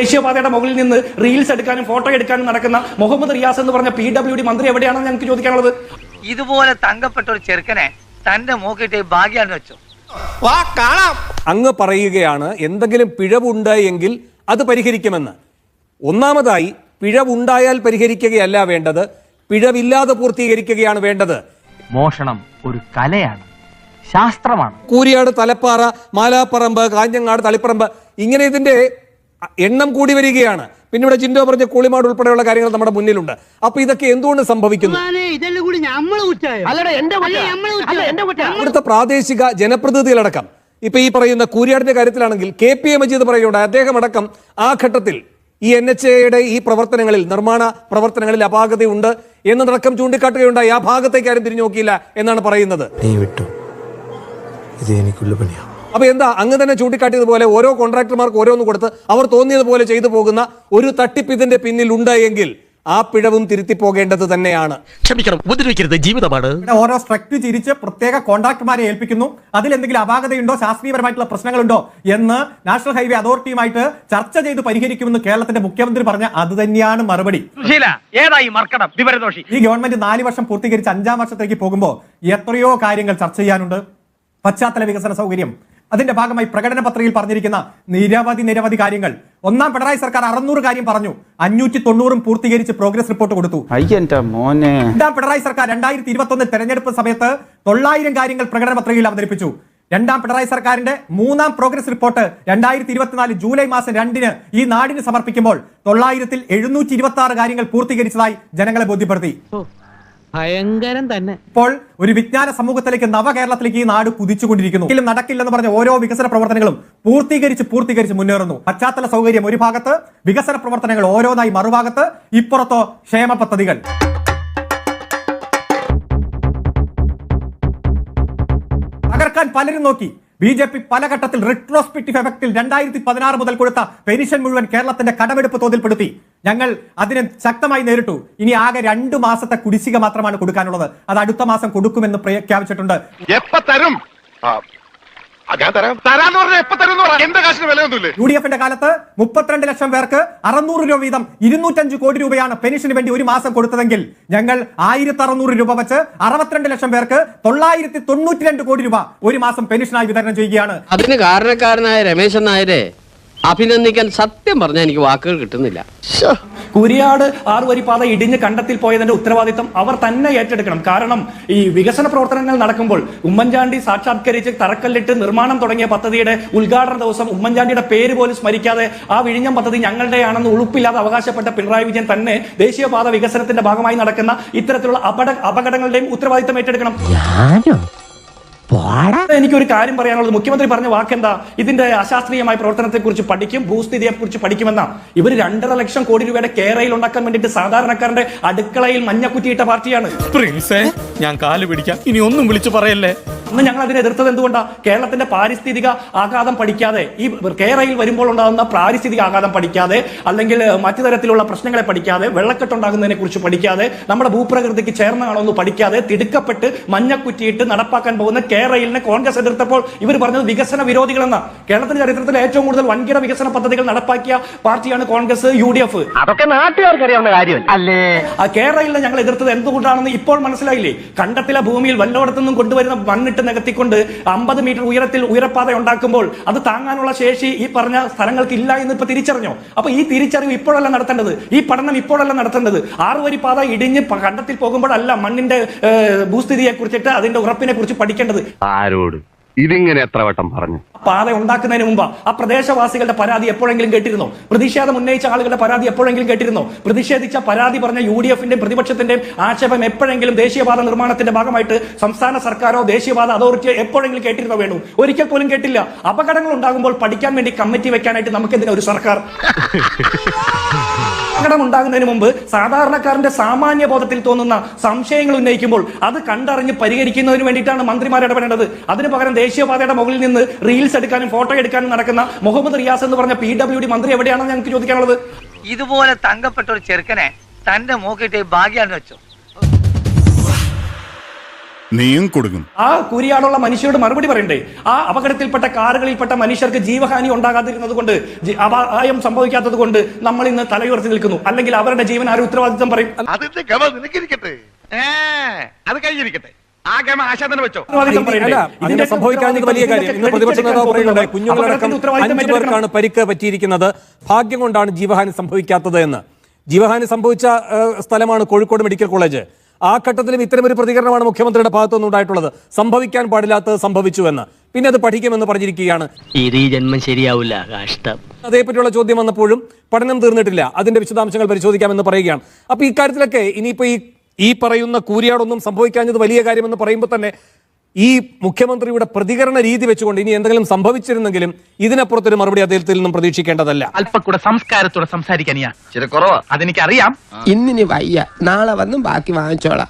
ദേശീയപാതയുടെ മുകളിൽ നിന്ന് റീൽസ് എടുക്കാനും ഫോട്ടോ എടുക്കാനും നടക്കുന്ന മുഹമ്മദ് റിയാസ് എന്ന് പറഞ്ഞ പി ഡബ്ല്യു ഡി മന്ത്രി എവിടെയാണെന്ന് ഞങ്ങൾക്ക് ചോദിക്കാനുള്ളത്? ഇതുപോലെ തങ്കപ്പെട്ട ഒരു ചെറുക്കനെ തന്റെ മൂക്കിട്ട് ഭാഗ്യാന്ന് വെച്ചോ. അങ്ങ് പറയുകയാണ് എന്തെങ്കിലും പിഴവുണ്ട് എങ്കിൽ അത് പരിഹരിക്കുമെന്ന്. ഒന്നാമതായി പിഴവുണ്ടായാൽ പരിഹരിക്കുകയല്ല വേണ്ടത് പിഴവില്ലാതെ പൂർത്തീകരിക്കുകയാണ് വേണ്ടത്. മോഷണം ഒരു കലയാണ് ശാസ്ത്രമാണ്. കൂരിയാട് തലപ്പാറ മാലാപ്പറമ്പ് കാഞ്ഞങ്ങാട് തളിപ്പറമ്പ് ഇങ്ങനെ ഇതിന്റെ എണ്ണം കൂടി വരികയാണ്. പിന്നെ ഇവിടെ ജിൻഡോ പറഞ്ഞ കൂളിമാട് ഉൾപ്പെടെയുള്ള കാര്യങ്ങൾ നമ്മുടെ മുന്നിലുണ്ട്. അപ്പൊ ഇതൊക്കെ എന്തുകൊണ്ട് സംഭവിക്കുന്നു? ഇവിടുത്തെ പ്രാദേശിക ജനപ്രതിനിധികളടക്കം. ഇപ്പൊ ഈ പറയുന്ന കൂരിയാടിന്റെ കാര്യത്തിലാണെങ്കിൽ കെ പി എ മജീദ് പറയുകയുണ്ട് അദ്ദേഹം അടക്കം ആ ഘട്ടത്തിൽ ഈ എൻ എച്ച് എയുടെ ഈ പ്രവർത്തനങ്ങളിൽ നിർമ്മാണ പ്രവർത്തനങ്ങളിൽ അപാകതയുണ്ട് എന്നതടക്കം ചൂണ്ടിക്കാട്ടുകയുണ്ടായി. ആ ഭാഗത്തേക്ക് ആരും തിരിഞ്ഞു നോക്കിയില്ല എന്നാണ് പറയുന്നത്. നീ വിട്ടു. ഇത് എനിക്കുള്ള പണിയാ. അപ്പൊ എന്താ അങ്ങ് തന്നെ ചൂണ്ടിക്കാട്ടിയതുപോലെ ഓരോ കോൺട്രാക്ടർമാർക്ക് ഓരോന്ന് കൊടുത്ത് അവർ തോന്നിയതുപോലെ ചെയ്തു പോകുന്ന ഒരു തട്ടിപ്പ് ഇതിന്റെ പിന്നിൽ ഉണ്ടായെങ്കിൽ ആ പിഴവും തിരുത്തി പോകേണ്ടത് തന്നെയാണ്. ക്ഷമിക്കണം ഉപദ്രവിക്കരുത് ജീവിതമാണ്. ഓരോ സ്ട്രക്ട് തിരിച്ച് പ്രത്യേക കോൺട്രാക്ടർമാരെ ഏൽപ്പിക്കുന്നു. അതിൽ എന്തെങ്കിലും അപാകതയുണ്ടോ? ശാസ്ത്രീയപരമായിട്ടുള്ള പ്രശ്നങ്ങളുണ്ടോ? എന്ന് നാഷണൽ ഹൈവേ അതോറിറ്റിയുമായിട്ട് ചർച്ച ചെയ്ത് പരിഹരിക്കുമെന്ന് കേരളത്തിന്റെ മുഖ്യമന്ത്രി പറഞ്ഞ അത് തന്നെയാണ് മറുപടി. ഈ ഗവൺമെന്റ് നാല് വർഷം പൂർത്തീകരിച്ച് അഞ്ചാം വർഷത്തേക്ക് പോകുമ്പോൾ എത്രയോ കാര്യങ്ങൾ ചർച്ച ചെയ്യാനുണ്ട്. പശ്ചാത്തല വികസന സൗകര്യം അതിന്റെ ഭാഗമായി പ്രകടന പത്രികയിൽ പറഞ്ഞിരിക്കുന്ന നിരവധി നിരവധി കാര്യങ്ങൾ. ഒന്നാം പിണറായി സർക്കാർ അറുന്നൂറ് കാര്യം പറഞ്ഞു. അഞ്ഞൂറ്റി തൊണ്ണൂറും പൂർത്തീകരിച്ച് പ്രോഗ്രസ് റിപ്പോർട്ട് കൊടുത്തു. രണ്ടാം പിണറായി സർക്കാർ രണ്ടായിരത്തി ഇരുപത്തി ഒന്ന് തെരഞ്ഞെടുപ്പ് സമയത്ത് തൊള്ളായിരം കാര്യങ്ങൾ പ്രകടന പത്രികയിൽ അവതരിപ്പിച്ചു. രണ്ടാം പിണറായി സർക്കാരിന്റെ മൂന്നാം പ്രോഗ്രസ് റിപ്പോർട്ട് രണ്ടായിരത്തി ഇരുപത്തിനാല് ജൂലൈ മാസം രണ്ടിന് ഈ നാടിന് സമർപ്പിക്കുമ്പോൾ തൊള്ളായിരത്തിൽ എഴുന്നൂറ്റി ഇരുപത്തി ആറ് കാര്യങ്ങൾ പൂർത്തീകരിച്ചതായി ജനങ്ങളെ ബോധ്യപ്പെടുത്തി. ഭയങ്കരം തന്നെ. ഇപ്പോൾ ഒരു വിജ്ഞാന സമൂഹത്തിലേക്ക് നവകേരളത്തിലേക്ക് ഈ നാട് കുതിച്ചുകൊണ്ടിരിക്കുന്നു. എങ്കിലും നടക്കില്ലെന്ന് പറഞ്ഞ ഓരോ വികസന പ്രവർത്തനങ്ങളും പൂർത്തീകരിച്ച് പൂർത്തീകരിച്ച് മുന്നേറുന്നു. പശ്ചാത്തല സൗകര്യം ഒരു ഭാഗത്ത് വികസന പ്രവർത്തനങ്ങൾ ഓരോന്നായി മറുഭാഗത്ത് ഇപ്പുറത്തോ ക്ഷേമ പദ്ധതികൾ. തകർക്കാൻ പലരും നോക്കി. ബി ജെ പി പല ഘട്ടത്തിൽ റിട്രോസ്പെക്റ്റീവ് എഫക്റ്റിൽ രണ്ടായിരത്തി പതിനാറ് മുതൽ കൊടുത്ത പെൻഷൻ മുഴുവൻ കേരളത്തിന്റെ കടമെടുപ്പ് തോതിൽപ്പെടുത്തി. ഞങ്ങൾ അതിനെ ശക്തമായി നേരിട്ടു. ഇനി ആകെ രണ്ടു മാസത്തെ കുടിശ്ശിക മാത്രമാണ് കൊടുക്കാനുള്ളത്. അത് അടുത്ത മാസം കൊടുക്കുമെന്ന് പ്രഖ്യാപിച്ചിട്ടുണ്ട്. എപ്പ തരും? ഞാൻ തരാം. തരാന്ന് പറഞ്ഞാൽ എപ്പ തരും എന്റെ കാശിന് വിലയൊന്നുമില്ലേ? യു ഡി എഫിന്റെ കാലത്ത് മുപ്പത്തിരണ്ട് ലക്ഷം പേർക്ക് അറുന്നൂറ് രൂപ വീതം ഇരുന്നൂറ്റഞ്ച് കോടി രൂപയാണ് പെൻഷന് വേണ്ടി ഒരു മാസം കൊടുത്തതെങ്കിൽ ഞങ്ങൾ ആയിരത്തി അറുന്നൂറ് രൂപ വെച്ച് അറുപത്തിരണ്ട് ലക്ഷം പേർക്ക് തൊള്ളായിരത്തി തൊണ്ണൂറ്റി രണ്ട് കോടി രൂപ ഒരു മാസം പെൻഷനായി വിതരണം ചെയ്യുകയാണ്. അതിന് കാരണക്കാരനായ രമേശൻ നായരെ അഭിനന്ദിക്കാൻ സത്യം പറഞ്ഞാൽ എനിക്ക് വാക്കുകൾ കിട്ടുന്നില്ല. കുരിയാട് ആറുവരി പാത ഇടിഞ്ഞ് കണ്ടത്തിൽ പോയതിന്റെ ഉത്തരവാദിത്തം അവർ തന്നെ ഏറ്റെടുക്കണം. കാരണം ഈ വികസന പ്രവർത്തനങ്ങൾ നടക്കുമ്പോൾ ഉമ്മൻചാണ്ടി സാക്ഷാത്കരിച്ച് തറക്കല്ലിട്ട് നിർമ്മാണം തുടങ്ങിയ പദ്ധതിയുടെ ഉദ്ഘാടന ദിവസം ഉമ്മൻചാണ്ടിയുടെ പേര് പോലും സ്മരിക്കാതെ ആ വിഴിഞ്ഞം പദ്ധതി ഞങ്ങളുടെയാണെന്ന് ഉളുപ്പില്ലാതെ അവകാശപ്പെട്ട പിണറായി വിജയൻ തന്നെ ദേശീയപാത വികസനത്തിന്റെ ഭാഗമായി നടക്കുന്ന ഇത്തരത്തിലുള്ള അപകട അപകടങ്ങളുടെയും ഉത്തരവാദിത്തം ഏറ്റെടുക്കണം. എനിക്കൊരു കാര്യം പറയാനുള്ളത്. മുഖ്യമന്ത്രി പറഞ്ഞ വാക്കെന്താ? ഇതിന്റെ അശാസ്ത്രീയമായ പ്രവർത്തനത്തെ കുറിച്ച് പഠിക്കും ഭൂസ്ഥിതിയെ കുറിച്ച് പഠിക്കുമെന്ന. ഇവർ രണ്ടര ലക്ഷം കോടി രൂപയുടെ കേരയിൽ ഉണ്ടാക്കാൻ വേണ്ടിട്ട് സാധാരണക്കാരന്റെ അടുക്കളയിൽ മഞ്ഞക്കുറ്റിയിട്ട പാർട്ടിയാണ്. പ്രിൻസേ ഞാൻ കാൽ പിടിക്കാം. ഇനി ഒന്നും വിളിച്ചു പറയല്ലേ? അന്ന് ഞങ്ങൾ അതിനെ എതിർത്തത് എന്തുകൊണ്ടാ? കേരളത്തിന്റെ പാരിസ്ഥിതിക ആഘാതം പഠിക്കാതെ. ഈ കേരളയിൽ വരുമ്പോൾ ഉണ്ടാകുന്ന പാരിസ്ഥിതിക ആഘാതം പഠിക്കാതെ അല്ലെങ്കിൽ മറ്റു തരത്തിലുള്ള പ്രശ്നങ്ങളെ പഠിക്കാതെ വെള്ളക്കെട്ടുണ്ടാകുന്നതിനെ കുറിച്ച് പഠിക്കാതെ നമ്മുടെ ഭൂപ്രകൃതിക്ക് ചേർന്നാണോ എന്ന് പഠിക്കാതെ തിടുക്കപ്പെട്ട് മഞ്ഞക്കുറ്റിയിട്ട് നടപ്പാക്കാൻ പോകുന്ന കേരളിനെ കോൺഗ്രസ് എതിർത്തപ്പോൾ ഇവർ പറഞ്ഞത് വികസന വിരോധികളെന്ന. കേരളത്തിന്റെ ചരിത്രത്തിൽ ഏറ്റവും കൂടുതൽ വൻകിട വികസന പദ്ധതികൾ നടപ്പാക്കിയ പാർട്ടിയാണ് കോൺഗ്രസ് യു ഡി എഫ് അതൊക്കെ കാര്യം അല്ലേ? കേരളയിൽ ഞങ്ങൾ എതിർത്തത് എന്തുകൊണ്ടാണെന്ന് ഇപ്പോൾ മനസ്സിലായില്ലേ? കണ്ടത്തിലെ ഭൂമിയിൽ വല്ലയിടത്തുനിന്നും കൊണ്ടുവരുന്ന മണ്ണിട്ട് നികത്തിക്കൊണ്ട് അമ്പത് മീറ്റർ ഉയരത്തിൽ ഉയരപ്പാത ഉണ്ടാക്കുമ്പോൾ അത് താങ്ങാനുള്ള ശേഷി ഈ പറഞ്ഞ സ്ഥലങ്ങൾക്ക് ഇല്ല എന്ന് ഇപ്പൊ തിരിച്ചറിഞ്ഞോ? അപ്പൊ ഈ തിരിച്ചറിവ് ഇപ്പോഴല്ല നടത്തേണ്ടത്. ഈ പഠനം ഇപ്പോഴല്ല നടത്തേണ്ടത്. ആറുവരി പാത ഇടിഞ്ഞ് കണ്ടത്തിൽ പോകുമ്പോഴല്ല മണ്ണിന്റെ ഭൂസ്ഥിതിയെ കുറിച്ചിട്ട് അതിന്റെ ഉറപ്പിനെ കുറിച്ച് പഠിക്കേണ്ടത്. ആരോട്? ഇതിങ്ങനെ എത്ര വട്ടം പറഞ്ഞു? പാത ഉണ്ടാക്കുന്നതിന് മുമ്പ് ആ പ്രദേശവാസികളുടെ പരാതി എപ്പോഴെങ്കിലും കേട്ടിരുന്നോ? പ്രതിഷേധം ഉന്നയിച്ച ആളുകളുടെ പരാതി എപ്പോഴെങ്കിലും കേട്ടിരുന്നോ? പ്രതിഷേധിച്ച പരാതി പറഞ്ഞ യു ഡി എഫിന്റെയും പ്രതിപക്ഷത്തിന്റെയും ആക്ഷേപം എപ്പോഴെങ്കിലും ദേശീയപാത നിർമ്മാണത്തിന്റെ ഭാഗമായിട്ട് സംസ്ഥാന സർക്കാരോ ദേശീയപാത അതോറിറ്റിയോ എപ്പോഴെങ്കിലും കേട്ടിരുന്നോ വേണു? ഒരിക്കൽ പോലും കേട്ടില്ല. അപകടങ്ങൾ ഉണ്ടാകുമ്പോൾ പഠിക്കാൻ വേണ്ടി കമ്മിറ്റി വെക്കാനായിട്ട് നമുക്ക് എന്തിനാ ഒരു സർക്കാർ? അപകടം ഉണ്ടാകുന്നതിന് മുമ്പ് സാധാരണക്കാരന്റെ സാമാന്യ ബോധത്തിൽ തോന്നുന്ന സംശയങ്ങൾ ഉന്നയിക്കുമ്പോൾ അത് കണ്ടറിഞ്ഞ് പരിഹരിക്കുന്നതിന് വേണ്ടിയിട്ടാണ് മന്ത്രിമാർ ഇടപെടേണ്ടത്. അതിന് പകരം ദേശീയപാതയുടെ മുകളിൽ നിന്ന് റീൽസ് എടുക്കാനും ഫോട്ടോ എടുക്കാനും നടക്കുന്ന മുഹമ്മദ് റിയാസ് എന്ന് പറഞ്ഞ പി ഡബ്ല്യു ഡി മന്ത്രി എവിടെയാണെന്ന് ഞങ്ങൾക്ക് ചോദിക്കാനുള്ളത്? ഇതുപോലെ തങ്കപ്പെട്ട ഒരു ചെറുക്കനെ തന്റെ മൂക്കിട്ട് ഭാഗ്യാന്ന് വെച്ചോ. നീയും കൊടുക്കും ആ കുരിയാടുള്ള മനുഷ്യരോട് മറുപടി പറയണ്ടേ? ആ അപകടത്തിൽപ്പെട്ട കാറുകളിൽപ്പെട്ട മനുഷ്യർക്ക് ജീവഹാനി ഉണ്ടാകാതിരുന്നത് കൊണ്ട് അപായം സംഭവിക്കാത്തത് കൊണ്ട് നമ്മൾ ഇന്ന് തലയുയർത്തി നിൽക്കുന്നു. അല്ലെങ്കിൽ അവരുടെ ജീവൻ ആരും ഉത്തരവാദിത്വം പറയും. അത് കഴിഞ്ഞിരിക്കട്ടെ. അങ്ങനെ സംഭവിക്കാഞ്ഞത് വലിയ കാര്യം ഇന്ന് പ്രതിപക്ഷ നേതാവ് പറയുന്നുണ്ട് കുഞ്ഞുങ്ങളടക്കം അഞ്ചു പേർക്കാണ് പരിക്ക് പറ്റിയിരിക്കുന്നത്. ഭാഗ്യം കൊണ്ടാണ് ജീവഹാനി സംഭവിക്കാത്തത് എന്ന്. ജീവഹാനി സംഭവിച്ച സ്ഥലമാണ് കോഴിക്കോട് മെഡിക്കൽ കോളേജ്. ആ ഘട്ടത്തിലും ഇത്തരമൊരു പ്രതികരണമാണ് മുഖ്യമന്ത്രിയുടെ ഭാഗത്തുനിന്ന് ഉണ്ടായിട്ടുള്ളത്. സംഭവിക്കാൻ പാടില്ലാത്തത് സംഭവിച്ചു എന്ന് പിന്നെ അത് പഠിക്കുമെന്ന് പറഞ്ഞിരിക്കുകയാണ്. ഇത് ഈ ജന്മം ശരിയാവില്ല കാഷ്ടം. അതേപറ്റിയുള്ള ചോദ്യം വന്നപ്പോഴും പഠനം തീർന്നിട്ടില്ല. അതിന്റെ വിശദാംശങ്ങൾ പരിശോധിക്കാമെന്ന് പറയുകയാണ്. അപ്പൊ ഇക്കാര്യത്തിലൊക്കെ ഇനിയിപ്പോ ഈ ഈ പറയുന്ന കൂരിയാടൊന്നും സംഭവിക്കാഞ്ഞത് വലിയ കാര്യമെന്ന് പറയുമ്പോൾ തന്നെ ഈ മുഖ്യമന്ത്രിയുടെ പ്രതികരണ രീതി വെച്ചുകൊണ്ട് ഇനി എന്തെങ്കിലും സംഭവിച്ചിരുന്നെങ്കിലും ഇതിനപ്പുറത്തൊരു മറുപടി അദ്ദേഹത്തിൽ നിന്നും പ്രതീക്ഷിക്കേണ്ടതല്ല. അല്പക്കൂടെ സംസ്കാരത്തോടെ സംസാരിക്കാനിയാ ചില കുറവാ. അതെനിക്കറിയാം. ഇന്നിനി വയ്യ. നാളെ വന്നും ബാക്കി വാങ്ങിച്ചോളാം.